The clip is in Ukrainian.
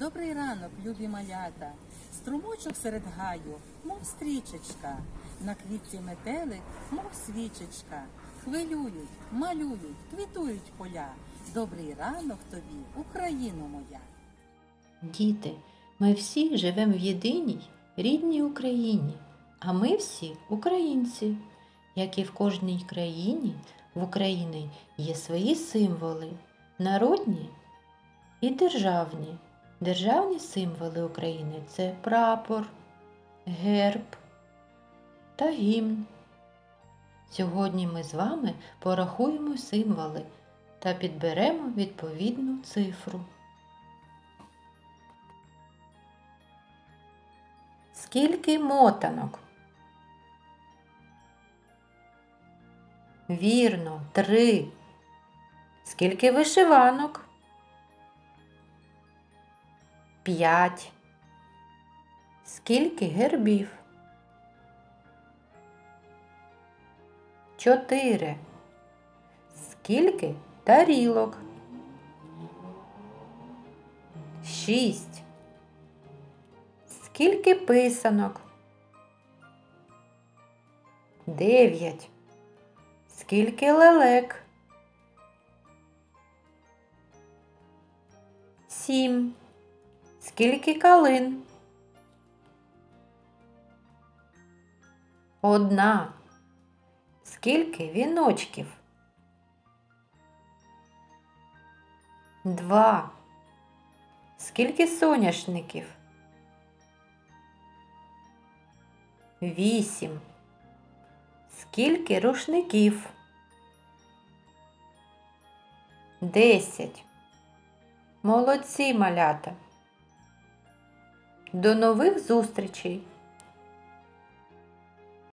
Добрий ранок, любі малята. Струмочок серед гаю, мов стрічечка. На квітці метелик, мов свічечка. Хвилюють, малюють, квітують поля. Добрий ранок тобі, Україно моя. Діти, ми всі живемо в єдиній рідній Україні, а ми всі українці. Як і в кожній країні, в Україні є свої символи, народні і державні. Державні символи України це прапор, герб та гімн. Сьогодні ми з вами порахуємо символи та підберемо відповідну цифру. Скільки мотанок? Вірно, три. Скільки вишиванок? П'ять. Скільки гербів? Чотири. Скільки тарілок? Шість. Скільки писанок? Дев'ять. Скільки лелек? Сім. Скільки калин? Одна. Скільки віночків? Два. Скільки соняшників? Вісім. Скільки рушників? Десять. Молодці малята. До нових зустрічей!